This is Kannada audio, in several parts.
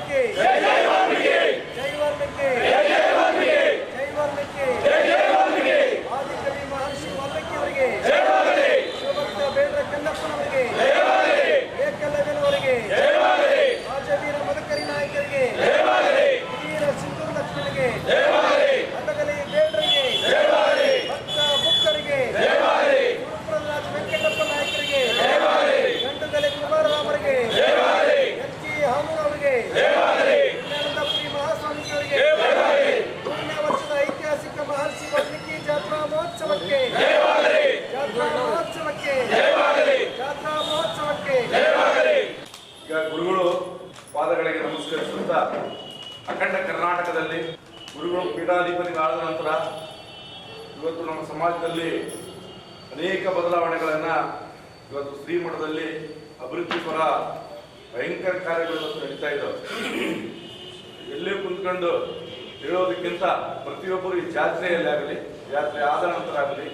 ವಾಲ್ಮೀಕಿ ಜೈ ವಾಲ್ಮೀಕಿ ಜೈ ವಾಲ್ಮೀಕಿ ಆದಿಕವಿ ಮಹರ್ಷಿ ವಾಲ್ಮೀಕಿ ಅವರಿಗೆ ಶಿವಭಕ್ತ ಬೇಡ್ರ ಕನ್ನಪ್ಪನವರಿಗೆ ಏಕಲವ್ಯನವರಿಗೆ ರಾಜವೀರ ಮದಕರಿ ನಾಯಕರಿಗೆ ಹಿರಿಯರ ಸಿಂಧು ಲಕ್ಷ್ಮಣಿಗೆ ಅಲ್ಲಗಲಿ ಪಾದಗಳಿಗೆ ನಮಸ್ಕರಿಸುತ್ತಾ ಅಖಂಡ ಕರ್ನಾಟಕದಲ್ಲಿ ಗುರುಗಳು ಪೀಠಾಧಿಪತಿಗಳಾದ ನಂತರ ಇವತ್ತು ನಮ್ಮ ಸಮಾಜದಲ್ಲಿ ಅನೇಕ ಬದಲಾವಣೆಗಳನ್ನು ಇವತ್ತು ಶ್ರೀಮಠದಲ್ಲಿ ಅಭಿವೃದ್ಧಿ ಪರ ಭಯಂಕರ ಕಾರ್ಯಗಳು ನಡೀತಾ ಇದ್ದಾವೆ. ಎಲ್ಲೇ ಕುಂತ್ಕೊಂಡು ಹೇಳೋದಕ್ಕಿಂತ ಪ್ರತಿಯೊಬ್ಬರು ಈ ಜಾತ್ರೆಯಲ್ಲಿ ಆಗಲಿ, ಜಾತ್ರೆ ಆದ ನಂತರ ಆಗಲಿ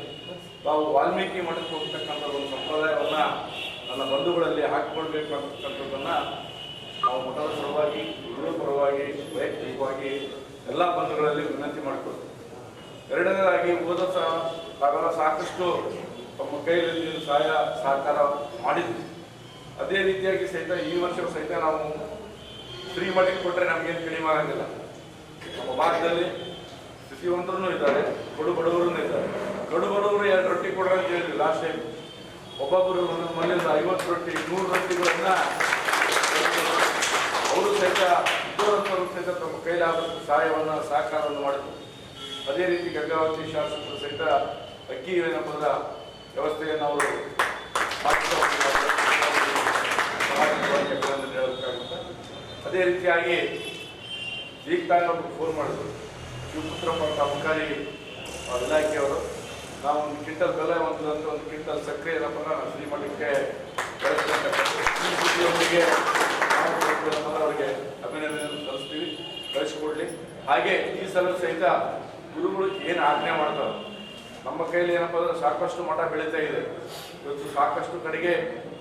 ತಾವು ವಾಲ್ಮೀಕಿ ಮಠಕ್ಕೆ ಹೋಗ್ತಕ್ಕಂಥ ಒಂದು ಸಂಪ್ರದಾಯವನ್ನು ನನ್ನ ಬಂಧುಗಳಲ್ಲಿ ಹಾಕಿಕೊಳ್ಬೇಕು ಅಂತಕ್ಕಂಥದ್ದನ್ನ ನಾವು ಮಠದ ಪರವಾಗಿ ಗುರುಗಳ ಪರವಾಗಿ, ವೈಯಕ್ತಿಕವಾಗಿ ಎಲ್ಲ ಬಂಧುಗಳಲ್ಲಿ ವಿನಂತಿ ಮಾಡಿಕೊಳ್ತೀವಿ. ಎರಡನೇದಾಗಿ ಹೋದ ಸಹ ಸಾಕಷ್ಟು ತಮ್ಮ ಕೈಯಲ್ಲಿ ಸಹಾಯ, ಸಹಕಾರ ಮಾಡಿದ್ವಿ. ಅದೇ ರೀತಿಯಾಗಿ ಸಹಿತ ಈ ವರ್ಷ ಸಹಿತ ನಾವು ಫ್ರೀ ಶ್ರೀಮಠಕ್ಕೆ ಕೊಟ್ಟರೆ ನಮಗೇನು ಕಡಿಮೆ ಆಗಂಗಿಲ್ಲ ನಮ್ಮ ಭಾಗದಲ್ಲಿ ಸ್ಥಿತಿವಂತರೂ ಇದ್ದಾರೆ, ಕಡು ಬಡವರು ಇದ್ದಾರೆ. ಕಡು ಬಡವರು ಎರಡು ರೊಟ್ಟಿ ಕೊಡ್ರಿ ಅಂತ ಹೇಳಿದ್ವಿ ಲಾಸ್ಟ್ ಟೈಮ್ ಒಬ್ಬೊಬ್ಬರು ಮನೆಯಿಂದ ಐವತ್ತು ರೊಟ್ಟಿ, ನೂರು ರೊಟ್ಟಿಗಳನ್ನ ಸಹಿತ ಇದ್ದವರಂತವರು ಸಹಿತ ತಮ್ಮ ಕೈಲಾದಷ್ಟು ಸಹಾಯವನ್ನು, ಸಹಕಾರವನ್ನು ಮಾಡಿದ್ರು. ಅದೇ ರೀತಿ ಗಂಗಾವತಿ ಶಾಸಕರು ಸಹಿತ ಅಕ್ಕಿ ಏನಪ್ಪದ ವ್ಯವಸ್ಥೆಯನ್ನು ಅವರು ಅದೇ ರೀತಿಯಾಗಿ ಈಗ ತಾನೇ ಒಬ್ಬರು ಫೋನ್ ಮಾಡಿದ್ರು ಶಿವಪುತ್ರಪ್ಪ ಅಂತ ಅಬಕಾರಿ ಇಲಾಖೆಯವರು ನಾವು ಒಂದು ಕ್ವಿಂಟಲ್ ಬೆಲೆ ಒಂದು ಒಂದು ಕ್ವಿಂಟಲ್ ಸಕ್ಕರೆ ಏನಪ್ಪ ಈ ಕಳಿಸ್ಬೇಕಂತ ಅವರಿಗೆ ಅಭಿನಂದನೆ ಸಲ್ಲಿಸ್ತೀವಿ. ಕಳಿಸಿಕೊಡ್ಲಿ. ಹಾಗೆ ಈ ಸಲ ಸಹಿತ ಗುರುಗಳು ಏನು ಆಜ್ಞೆ ಮಾಡ್ತಾರೆ, ನಮ್ಮ ಕೈಯಲ್ಲಿ ಏನಪ್ಪ ಅಂದ್ರೆ ಸಾಕಷ್ಟು ಮಠ ಬೆಳೀತಾ ಇದೆ. ಇವತ್ತು ಸಾಕಷ್ಟು ಕಡೆಗೆ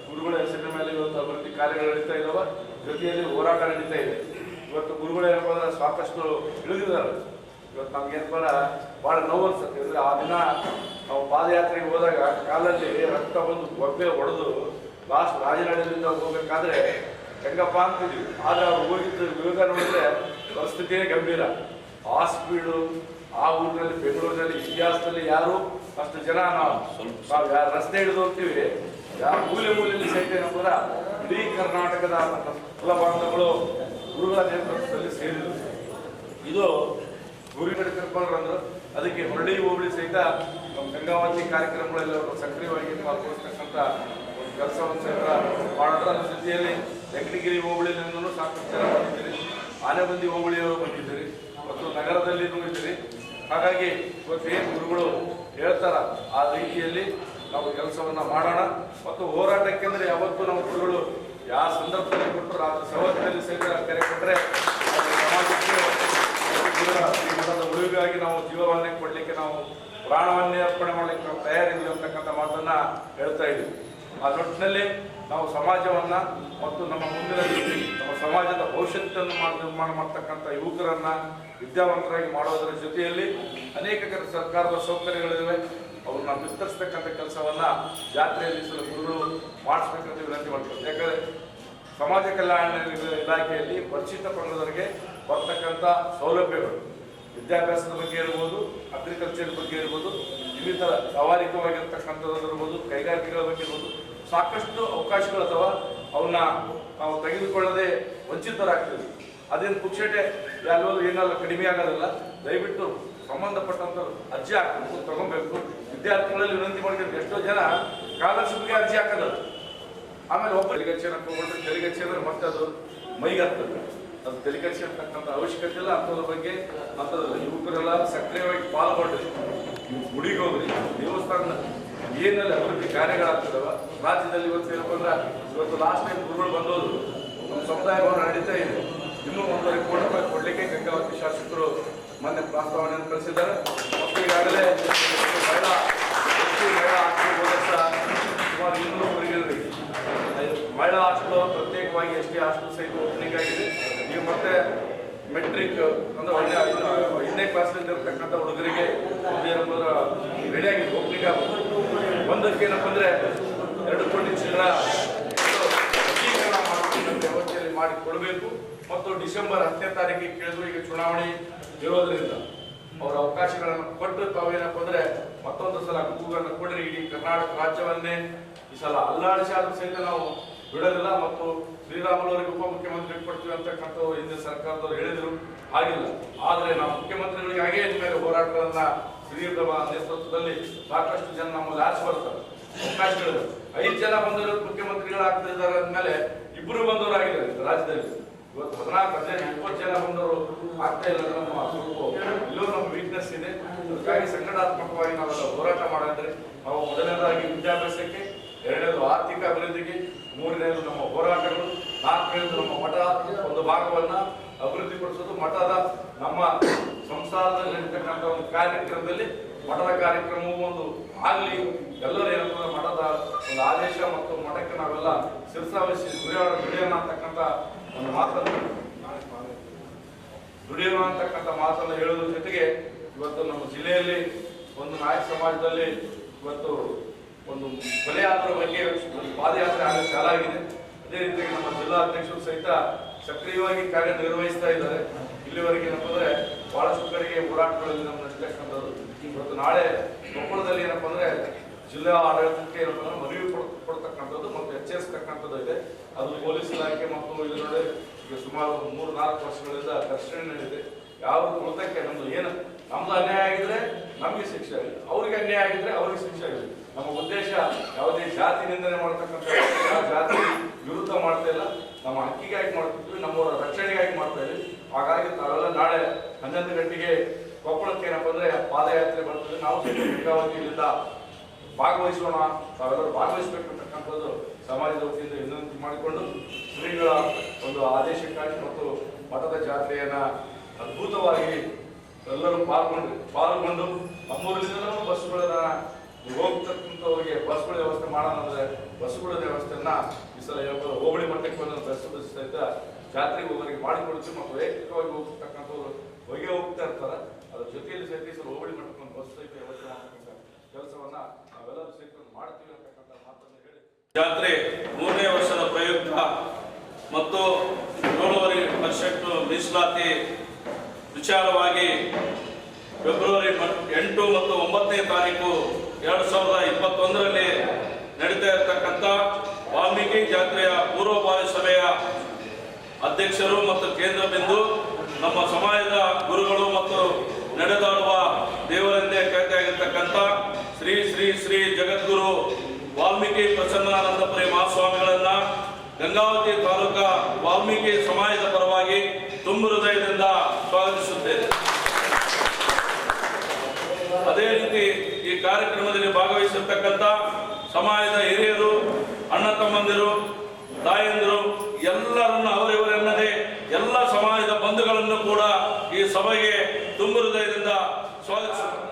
ಗುರುಗಳ ಹೆಸರಿನ ಮೇಲೆ ಇವತ್ತು ಅಭಿವೃದ್ಧಿ ಕಾರ್ಯಗಳು ನಡೀತಾ ಇದಾವೆ. ಜೊತೆಯಲ್ಲಿ ಹೋರಾಟ ನಡೀತಾ ಇದೆ. ಇವತ್ತು ಗುರುಗಳು ಏನಪ್ಪ ಅಂದ್ರೆ ಸಾಕಷ್ಟು ಇಳಿದಿದ್ದಾರೆ. ಇವತ್ತು ನಮ್ಗೇನಪ್ಪ ಭಾಳ ನೋವು ಅನ್ಸುತ್ತೆ. ಅಂದ್ರೆ ಆ ದಿನ ನಾವು ಪಾದಯಾತ್ರೆಗೆ ಹೋದಾಗ ಕಾಲಲ್ಲಿ ರಕ್ತ ಬಂದು ಗೊಬ್ಬೆ ಹೊಡೆದು ಲಾಸ್ಟ್ ರಾಜನಹಳ್ಳಿಯಿಂದ ಹೋಗ್ಬೇಕಾದ್ರೆ ಹೆಂಗಪ್ಪ ಅಂತಿದ್ವಿ. ಆದ್ರೆ ಅವ್ರು ಹೋಗಿದ್ದು ವಿರೋಧ ನೋಡಿದ್ರೆ ಪರಿಸ್ಥಿತಿಯೇ ಗಂಭೀರ. ಆ ಸ್ಪೀಡು ಆ ಊರಿನಲ್ಲಿ ಬೆಂಗಳೂರಿನಲ್ಲಿ ಇತಿಹಾಸದಲ್ಲಿ ಯಾರು ಅಷ್ಟು ಜನ ನಾವು ನಾವು ಯಾರು ರಸ್ತೆ ಹಿಡಿದು ಹೋಗ್ತೀವಿ. ಯಾರು ಮೂಲೆ ಮೂಲೆಯಲ್ಲಿ ಸಹಿತ ಕೂಡ ಇಡೀ ಕರ್ನಾಟಕದ ಕುಲ ಬಾಂಧವಗಳು ಗುರುಗಳ ನೇತೃತ್ವದಲ್ಲಿ ಸೇರಿದ್ರು ಇದು ಗುರಿ ಕರ್ಕೊಂಡ್ರಂದ್ರು ಅದಕ್ಕೆ ಹೊರಳಿ ಹೋಬಳಿ ಸಹಿತ ನಮ್ಮ ಗಂಗಾವತಿ ಕಾರ್ಯಕ್ರಮಗಳಲ್ಲಿ ಸಕ್ರಿಯವಾಗಿ ಪಾಲ್ಗೊಳಿಸ್ತಕ್ಕಂಥ ಒಂದು ಕೆಲಸವನ್ನು ಸಹಿತ ಮಾಡಿದ್ರೆ ಸ್ಥಿತಿಯಲ್ಲಿ ವೆಂಕಟಗಿರಿ ಹೋಬಳಿಯಿಂದಲೂ ಸಾಕಷ್ಟು ಜನ ಬಂದಿದ್ದೀರಿ ಆನೆಬಂದಿ ಹೋಬಳಿಯವರು ಬಂದಿದ್ದೀರಿ. ಮತ್ತು ನಗರದಲ್ಲಿನೂ ಇದ್ದೀರಿ. ಹಾಗಾಗಿ ಇವತ್ತು ಏನು ಗುರುಗಳು ಹೇಳ್ತಾರ ಆ ರೀತಿಯಲ್ಲಿ ನಾವು ಕೆಲಸವನ್ನು ಮಾಡೋಣ. ಮತ್ತು ಹೋರಾಟಕ್ಕೆ ಅಂದರೆ ಯಾವತ್ತೂ ನಾವು ಗುರುಗಳು ಯಾವ ಸಂದರ್ಭದಲ್ಲಿ ಕೊಟ್ಟರು ಆ ಸವತ್ತಿನಲ್ಲಿ ಸಹಿತ ಕರೆ ಕೊಟ್ಟರೆ ಸಮಾಜಕ್ಕೆ ಈ ಮಠದ ಉಳಿವಿಗಾಗಿ ನಾವು ಜೀವವನ್ನೇ ಕೊಡಲಿಕ್ಕೆ ನಾವು ಪ್ರಾಣವನ್ನೇ ಅರ್ಪಣೆ ಮಾಡಲಿಕ್ಕೆ ನಾವು ತಯಾರಿದ್ದೀವಿ ಅಂತಕ್ಕಂಥ ಮಾತನ್ನು ಹೇಳ್ತಾ ಇದ್ದೀವಿ. ಆ ನಿಟ್ಟಿನಲ್ಲಿ ನಾವು ಸಮಾಜವನ್ನ ಮತ್ತು ನಮ್ಮ ಮುಂದಿನ ನಮ್ಮ ಸಮಾಜದ ಭವಿಷ್ಯತ್ತನ್ನು ಮಾಡಿ ನಿರ್ಮಾಣ ಮಾಡ್ತಕ್ಕಂಥ ಯುವಕರನ್ನ ವಿದ್ಯಾವಂತರಾಗಿ ಮಾಡೋದರ ಜೊತೆಯಲ್ಲಿ ಅನೇಕ ಸರ್ಕಾರದ ಸೌಕರ್ಯಗಳಿವೆ. ಅವ್ರನ್ನ ವಿಸ್ತರಿಸ್ತಕ್ಕಂಥ ಕೆಲಸವನ್ನ ಜಾತ್ರೆಯಲ್ಲಿ ಸಲ ಗುರುಗಳು ಮಾಡಿಸ್ಬೇಕಂತ ವಿನಂತಿ ಮಾಡ್ತಾರೆ ಯಾಕಂದ್ರೆ ಸಮಾಜ ಕಲ್ಯಾಣ ಇಲಾಖೆಯಲ್ಲಿ ಪರಿಚಿತ ಪಡೆದವರಿಗೆ ಬರ್ತಕ್ಕಂಥ ಸೌಲಭ್ಯಗಳು, ವಿದ್ಯಾಭ್ಯಾಸದ ಬಗ್ಗೆ ಇರ್ಬೋದು ಅಗ್ರಿಕಲ್ಚರ್ ಬಗ್ಗೆ ಇರ್ಬೋದು, ಇನ್ನಿತರ ವ್ಯಾವಹಾರಿಕವಾಗಿರ್ತಕ್ಕಂಥದ್ದು ಇರ್ಬೋದು, ಕೈಗಾರಿಕೆಗಳ ಬಗ್ಗೆ ಇರ್ಬೋದು ಸಾಕಷ್ಟು ಅವಕಾಶಗಳು ಅಥವಾ ಅವನ್ನ ನಾವು ತೆಗೆದುಕೊಳ್ಳದೆ ವಂಚಿತರಾಗ್ತೀವಿ. ಅದೇನು ಪುಕ್ಷಟೆ ಎಲ್ಲರೂ ಏನಲ್ಲ ಕಡಿಮೆ ಆಗೋದಿಲ್ಲ. ದಯವಿಟ್ಟು ಸಂಬಂಧಪಟ್ಟಂತ ಅರ್ಜಿ ಹಾಕಬೇಕು, ತಗೊಬೇಕು. ವಿದ್ಯಾರ್ಥಿಗಳಲ್ಲಿ ವಿನಂತಿ ಮಾಡಿದ್ರೆ ಎಷ್ಟೋ ಜನ ಸ್ಕಾಲರ್ಶಿಪ್ಗೆ ಅರ್ಜಿ ಹಾಕೋದು ಆಮೇಲೆ ಒಬ್ಬ ತೆಲಿಗಚ್ಚಿ ಹಾಕೊಂಡ್ರೆ ತೆಲಿಗಚ್ಚಿ ಅಂದ್ರೆ ಮತ್ತೆ ಅದು ಮೈಗರ್ತದೆ ಅದು ತೆಲಿಗಚ್ಚಿ ಅಂತಕ್ಕಂಥ ಅವಶ್ಯಕತೆ ಇಲ್ಲ. ಅಂಥದ್ರ ಬಗ್ಗೆ ಅಂಥದ್ದು ಯುವಕರೆಲ್ಲ ಸಕ್ರಿಯವಾಗಿ ಪಾಲ್ಗೊಂಡ್ರಿ. ನೀವು ಗುಡಿಗೆ ಹೋಗ್ರಿ. ದೇವಸ್ಥಾನ ಏನೆಲ್ಲ ಅಭಿವೃದ್ಧಿ ಕಾರ್ಯಗಳಾಗ್ತದವ? ರಾಜ್ಯದಲ್ಲಿ ಇವತ್ತು ಹೇಳ್ಕೊಂಡ್ರೆ ಇವತ್ತು ಲಾಸ್ಟ್ ಟೈಮ್ ಗುರುಗಳು ಬಂದೋದು ನಮ್ಮ ಸಮುದಾಯವನ್ನು ನಡೀತಾ ಇದೆ. ಇನ್ನೂ ಒಂದು ರೂಪಾಯಿ ಕೊಡಲಿಕ್ಕೆ ಗಂಗಾವತಿ ಶಾಸಕರು ಮೊನ್ನೆ ಪ್ರಸ್ತಾವನೆಯನ್ನು ಕಳಿಸಿದ್ದಾರೆ. ಮತ್ತು ಈಗಾಗಲೇ ಮಹಿಳಾ ಮಹಿಳಾ ಆಸ್ಪತ್ರೆ ವರ್ಷ ಸುಮಾರು ಇನ್ನೂರು ಮಹಿಳಾ ಹಾಸ್ಟೆಲ್ ಪ್ರತ್ಯೇಕವಾಗಿ ಎಸ್ ಟಿ ಹಾಸ್ಟೆಲ್ ಸಹಿತ ಓಪನಿಂಗ್ ಆಗಿದೆ. ಈಗ ಮತ್ತೆ ಮೆಟ್ರಿಕ್ ಅಂದ್ರೆ ಒಳ್ಳೆ ಐದನೇ ಕ್ಲಾಸ್ ಇರ್ತಕ್ಕಂಥ ಹುಡುಗರಿಗೆ ರೆಡಿಯಾಗಿ ಓಪನಿಂಗ್ ಆಗ್ಬೋದು. ಒಂದಕ್ಕೆ ಏನಪ್ಪ ಅಂದ್ರೆ ಎರಡು ಕೋಟಿ ಚಿಲ್ಲರ ವ್ಯವಸ್ಥೆಯಲ್ಲಿ ಮಾಡಿ ಕೊಡಬೇಕು ಮತ್ತು ಡಿಸೆಂಬರ್ ಹತ್ತನೇ ತಾರೀಕಿಗೆ ಕೇಳಿದ್ರು, ಈಗ ಚುನಾವಣೆ ಇರೋದ್ರಿಂದ. ಅವರ ಅವಕಾಶಗಳನ್ನು ಕೊಟ್ಟು ತಾವೇನಪ್ಪ ಅಂದ್ರೆ ಮತ್ತೊಂದು ಸಲ ಕೂಗನ್ನು ಕೊಡ್ರಿ, ಇಡೀ ಕರ್ನಾಟಕ ರಾಜ್ಯವನ್ನೇ ಈ ಸಲ ಅಲ್ಲಾಡಿಸಿ ಆದ್ರೂ ಸಹಿತ ನಾವು ಬಿಡೋದಿಲ್ಲ. ಮತ್ತು ಶ್ರೀರಾಮುಲು ಅವರಿಗೆ ಉಪಮುಖ್ಯಮಂತ್ರಿ ಕೊಡ್ತೀವಿ ಅಂತಕ್ಕಂಥವ್ರು ಹಿಂದೆ ಸರ್ಕಾರದವರು ಹೇಳಿದರು. ಆಗಿಲ್ಲ ಆದರೆ ನಾವು ಮುಖ್ಯಮಂತ್ರಿಗಳಿಗಾಗೇ ಮೇಲೆ ಹೋರಾಟಗಳನ್ನ ಶ್ರೀಯುತ ನೇತೃತ್ವದಲ್ಲಿ ಸಾಕಷ್ಟು ಜನ ನಮ್ಮಲ್ಲಿ ಆಸೆ ಬರ್ತಾರೆ ಅವಕಾಶಗಳು ಐದು ಜನ ಬಂದವರು ಮುಖ್ಯಮಂತ್ರಿಗಳಾಗ್ತಾ ಇದ್ದಾರೆ ಅಂದ್ಮೇಲೆ ಇಬ್ಬರು ಬಂದವರಾಗಿದ್ದಾರೆ ರಾಜ್ಯದಲ್ಲಿ. ಇವತ್ತು ಹದಿನಾಲ್ಕು, ಹದಿನೈದು, ಇಪ್ಪತ್ತು ಜನ ಬಂದವರು ಆಗ್ತಾ ಇಲ್ಲ ನಮ್ಮ ಸ್ವಲ್ಪ ಇಲ್ಲೂ ನಮ್ಮ ವೀಕ್ನೆಸ್ ಇದೆ. ಅದಕ್ಕಾಗಿ ಸಂಘಟನಾತ್ಮಕವಾಗಿ ನಾವೆಲ್ಲ ಹೋರಾಟ ಮಾಡಿದ್ರೆ ನಾವು ಮೊದಲನೇದಾಗಿ ವಿದ್ಯಾಭ್ಯಾಸಕ್ಕೆ, ಎರಡನೇದು ಆರ್ಥಿಕ ಅಭಿವೃದ್ಧಿಗೆ, ಮೂರನೇದು ನಮ್ಮ ಹೋರಾಟಗಳು, ನಾಲ್ಕನೇದು ನಮ್ಮ ಮಠ, ಒಂದು ಭಾಗವನ್ನು ಅಭಿವೃದ್ಧಿಪಡಿಸೋದು ಮಠದ ನಮ್ಮ ನಡೀತಕ್ಕಂಥ ಒಂದು ಕಾರ್ಯಕ್ರಮದಲ್ಲಿ ಮಠದ ಕಾರ್ಯಕ್ರಮವು ಒಂದು ಆಗಲಿ, ಎಲ್ಲರೂ ಏನಪ್ಪ ಮಠದ ಒಂದು ಆದೇಶ ಮತ್ತು ಮಠಕ್ಕೆ ನಾವೆಲ್ಲ ಶಿರಸಾವಹಿಸಿ ದುಡಿಯೋಣ ದುಡಿಯೋಣ ಅಂತಕ್ಕಂಥ ಒಂದು ಮಾತನ್ನು ದುಡಿಯೋಣ ಅಂತಕ್ಕಂಥ ಮಾತನ್ನು ಹೇಳೋದ್ರ ಜೊತೆಗೆ ಇವತ್ತು ನಮ್ಮ ಜಿಲ್ಲೆಯಲ್ಲಿ ಒಂದು ನಾಯಕ ಸಮಾಜದಲ್ಲಿ ಇವತ್ತು ಒಂದು ಕೊಲೆ ಬಗ್ಗೆ ಒಂದು ಪಾದಯಾತ್ರೆ ಆಗಲು ಚಾಲಾಗಿದೆ. ಅದೇ ರೀತಿಯಾಗಿ ನಮ್ಮ ಜಿಲ್ಲಾಧ್ಯಕ್ಷರು ಸಹಿತ ಸಕ್ರಿಯವಾಗಿ ಕಾರ್ಯನಿರ್ವಹಿಸ್ತಾ ಇದ್ದಾರೆ. ಇಲ್ಲಿವರೆಗೆ ಏನಪ್ಪ ಬಹಳಷ್ಟು ಕಡೆಗೆ ಹೋರಾಟಗಳಲ್ಲಿ ನಮ್ಮ ನಡೀತಕ್ಕಂಥದ್ದು ಇವತ್ತು ನಾಳೆ ಕೊಪ್ಪಳದಲ್ಲಿ ಏನಪ್ಪ ಅಂದ್ರೆ ಜಿಲ್ಲಾ ಆಡಳಿತಕ್ಕೆ ಏನಪ್ಪ ಅಂದ್ರೆ ಮನವಿ ಕೊಡ್- ಕೊಡ್ತಕ್ಕಂಥದ್ದು ಮತ್ತು ಎಚ್ಚರಿಸ್ತಕ್ಕಂಥದ್ದು ಇದೆ. ಅದು ಪೊಲೀಸ್ ಇಲಾಖೆ ಮತ್ತು ಇದರೊಳಗೆ ಈಗ ಸುಮಾರು ಮೂರು ನಾಲ್ಕು ವರ್ಷಗಳಿಂದ ಘರ್ಷಣೆ ನಡೆದಿದೆ. ಯಾವ ಕುಳಿತಕ್ಕೆ ನಮ್ದು ಏನು, ನಮ್ದು ಅನ್ಯಾಯ ಆಗಿದ್ರೆ ನಮಗೆ ಶಿಕ್ಷೆ ಆಗಿದೆ ಅವ್ರಿಗೆ ಅನ್ಯಾಯ ಆಗಿದ್ರೆ ಅವ್ರಿಗೆ ಶಿಕ್ಷೆ ಆಗಿದೆ ನಮ್ಮ ಉದ್ದೇಶ ಯಾವುದೇ ಜಾತಿ ನಿಂದನೆ ಮಾಡ್ತಕ್ಕಂಥ ಜಾತಿ ವಿರುದ್ಧ ಮಾಡ್ತಾ ಇಲ್ಲ. ನಮ್ಮ ಹಕ್ಕಿಗಾಗಿ ಮಾಡ್ತಿದ್ವಿ, ನಮ್ಮವರ ರಕ್ಷಣೆಗಾಗಿ ಮಾಡ್ತಾ ಇದ್ವಿ ಹಾಗಾಗಿ ತಾವೆಲ್ಲ ನಾಳೆ ಹನ್ನೊಂದು ಗಂಟೆಗೆ ಕೊಪ್ಪಳಕ್ಕೆ ಏನಪ್ಪ ಅಂದ್ರೆ ಪಾದಯಾತ್ರೆ ಬರ್ತದೆ. ನಾವು ಇಲ್ಲಿಂದ ಭಾಗವಹಿಸೋಣ. ತಾವೆಲ್ಲರೂ ಭಾಗವಹಿಸಬೇಕು ಅಂತಕ್ಕಂಥದ್ದು ಸಮಾಜದ ವತಿಯಿಂದ ವಿನಂತಿ ಮಾಡಿಕೊಂಡು ಶ್ರೀಗಳ ಒಂದು ಆದೇಶಕ್ಕಾಗಿ ಮತ್ತು ಮಠದ ಜಾತ್ರೆಯನ್ನ ಅದ್ಭುತವಾಗಿ ಎಲ್ಲರೂ ಪಾಲ್ಗೊಂಡು ಪಾಲ್ಗೊಂಡು ನಮ್ಮೂರಿನಿಂದಲೂ ಬಸ್ಗಳನ್ನ ಹೋಗ್ತಕ್ಕಂಥವ್ರಿಗೆ ಬಸ್ಗಳ ವ್ಯವಸ್ಥೆ ಮಾಡೋಣ ಅಂದ್ರೆ ಬಸ್ಗಳ ವ್ಯವಸ್ಥೆಯನ್ನ ಈ ಸಲ ಹೋಬಳಿ ಮಟ್ಟಕ್ಕೆ ಬಂದ ಬಸ್ ಸಹಿತ ಜಾತ್ರೆಗೆ ಹೋಗೋರಿಗೆ ಮಾಡಿಕೊಡ್ತೀವಿ ಮತ್ತು ವೈಯಕ್ತಿಕವಾಗಿ ಹೋಗ್ತಕ್ಕಂಥವ್ರು ಹೊಗೆ ಹೋಗ್ತಾ ಇರ್ತಾರೆ. ಅದ್ರ ಜೊತೆಯಲ್ಲಿ ಸೇರಿ ಸರ್ ಸಲ ಹೋಬಳಿ ಮಟ್ಟಕ್ಕೆ ಒಂದು ಬಸ್ ಸಹಿತ ಮಾಡ್ತಕ್ಕಂಥ ಕೆಲಸವನ್ನ ನಾವೆಲ್ಲರೂ ಸಹಿತ ಮಾಡ್ತೀವಿ ಅಂತಕ್ಕಂಥ ಮಾತನ್ನು ಹೇಳಿ. ಜಾತ್ರೆ ಮೂರನೇ ವರ್ಷದ ಪ್ರಯುಕ್ತ ಮತ್ತು ಏಳುವರೆ ಪರ್ಸೆಂಟ್ ಮೀಸಲಾತಿ ವಿಚಾರವಾಗಿ ಫೆಬ್ರವರಿ ಎಂಟು ಮತ್ತು ಒಂಬತ್ತನೇ ತಾರೀಕು ಎರಡು ಸಾವಿರದ ಇಪ್ಪತ್ತೊಂದರಲ್ಲಿ ನಡೀತಾ ಇರತಕ್ಕಂಥ ವಾಲ್ಮೀಕಿ ಜಾತ್ರೆಯ ಪೂರ್ವಭಾವಿ ಸಭೆಯ ಅಧ್ಯಕ್ಷರು ಮತ್ತು ಕೇಂದ್ರ ಬಿಂದು ನಮ್ಮ ಸಮಾಜದ ಗುರುಗಳು ಮತ್ತು ನಡೆದಾಡುವ ದೇವರೆಂದೇ ಕರೆತೆಯಾಗಿರ್ತಕ್ಕಂಥ ಶ್ರೀ ಶ್ರೀ ಶ್ರೀ ಜಗದ್ಗುರು ವಾಲ್ಮೀಕಿ ಪ್ರಸನ್ನಾನಂದಪುರಿ ಮಹಾಸ್ವಾಮಿಗಳನ್ನ ಗಂಗಾವತಿ ತಾಲೂಕಾ ವಾಲ್ಮೀಕಿ ಸಮಾಜದ ಪರವಾಗಿ ತುಂಬು ಹೃದಯದಿಂದ ಸ್ವಾಗತಿಸುತ್ತೇನೆ. ಅದೇ ರೀತಿ ಈ ಕಾರ್ಯಕ್ರಮದಲ್ಲಿ ಭಾಗವಹಿಸಿರ್ತಕ್ಕಂಥ ಸಮಾಜದ ಹಿರಿಯರು, ಅಣ್ಣ ತಮ್ಮಂದಿರು, ತಾಯಂದಿರು ಎಲ್ಲರನ್ನು ಅವರಿವರೆನ್ನದೇ ಎಲ್ಲ ಸಮಾಜದ ಬಂಧುಗಳನ್ನು ಕೂಡ ಈ ಸಭೆಗೆ ತುಂಬ ಹೃದಯದಿಂದ ಸ್ವಾಗತಿಸುತ್ತೆ